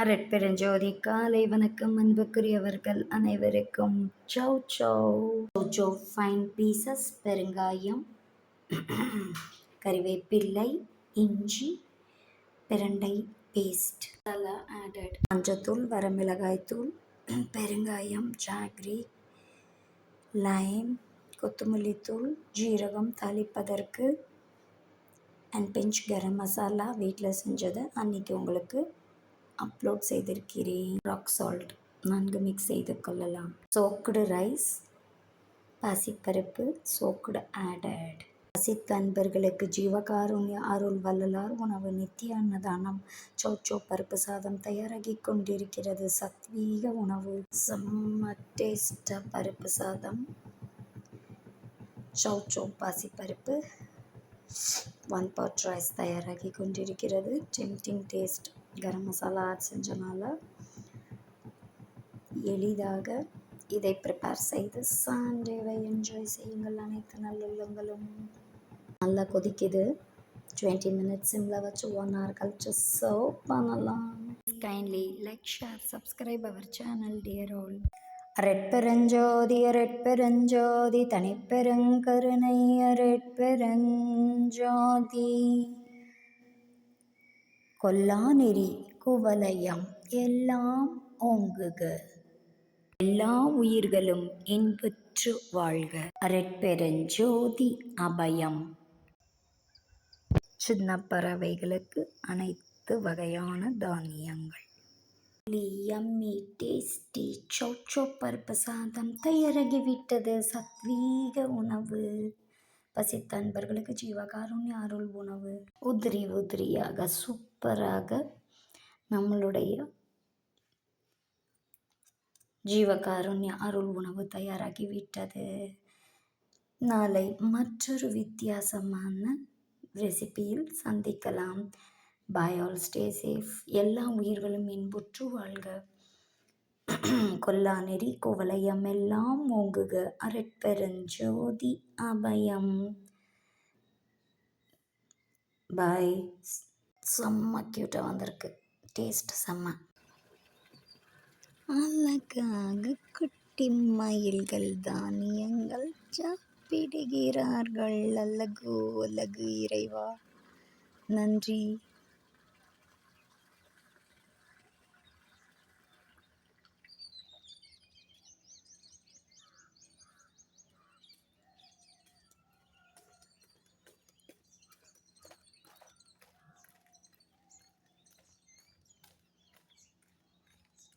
அரட்பெருஞ்சோதி காலை வணக்கம் அன்புக்குரியவர்கள் அனைவருக்கும். சௌ சௌ. சௌ ஃபைன் பீசஸ் பெருங்காயம் கறிவேப்பிள்ளை இஞ்சி பிரண்டை பேஸ்ட் அதெல்லாம் ஆடட் மஞ்சத்தூள் வரமிளகாய்த்தூள் பெருங்காயம் ஜாக்ரி லைம் கொத்தமல்லி தூள் ஜீரகம் தாளிப்பதற்கு அண்ட் பிஞ்ச் கரம் மசாலா வீட்டில் செஞ்சது அன்றைக்கி உங்களுக்கு அப்லோட் செய்திருக்கிறேன். ராக் சால்ட் நன்கு மிக்ஸ் செய்து கொள்ளலாம். சோக்குடு ரைஸ் பாசிப்பருப்பு சோக்குடு ஆடட் பசித்த அன்பர்களுக்கு ஜீவகாருண்ய அருள் வள்ளலார் உணவு நித்திய அன்னதானம். சோச்சோ பருப்பு சாதம் தயாராகி கொண்டிருக்கிறது. சத்வீக உணவு. செம்ம டேஸ்டாக பருப்பு சாதம். சௌச்சோ பாசிப்பருப்பு. ஒன் பாட் ரைஸ் தயாராகி கொண்டிருக்கிறது tempting taste garam masala add செஞ்சனால எளிதாக இதை ப்ரிப்பேர் செய்து சண்டேவை என்ஜாய் செய்யுங்கள் அனைத்து நல்லுள்ளங்களும் நல்லா கொதிக்குது. டுவெண்ட்டி மினிட்ஸ் சிம்மில் வச்சு ஒன் ஹவர் கழிச்சு சர்வ் பண்ணலாம். Kindly like share subscribe our channel dear all ரெட்பெருஞ்சோதி ரெட்பெருஞ்சோதி தனிப்பெருங்கருணை ரெட்பெருஞ்சோதி கொல்லாநெறி குவலயம் எல்லாம் ஓங்குக. எல்லா உயிர்களும் இன்புற்று வாழ்க. அரட்பெருஞ்சோதி அபயம். சின்ன பறவைகளுக்கு அனைத்து வகையான தானியங்கள். யம்மி டேஸ்டி சௌச்சோ பருப்பு சாதம் தயாராகிவிட்டது. சத்வீக உணவு. பசித்த அன்பர்களுக்கு ஜீவகாருண்ய அருள் உணவு. உதிரி உதிரியாக சூப்பராக நம்மளுடைய ஜீவகாருண்ய அருள் உணவு தயாராகிவிட்டது. நாளை மற்றொரு வித்தியாசமான ரெசிபியில் சந்திக்கலாம். பாய் ஆல் ஸ்டே சேஃப் எல்லா உயிர்களும் இன்புற்று வாழ்க. கொல்லாநெறி குவலயம் எல்லாம் ஓங்குக. அரட்பெருஞ்சோதி அபயம். பாய் செம்ம க்யூட்டாக வந்திருக்கு. டேஸ்ட் செம்ம. அழகாக குட்டி மயில்கள் தானியங்கள் சாப்பிடுகிறார்கள். அழகு அழகு இறைவா. நன்றி.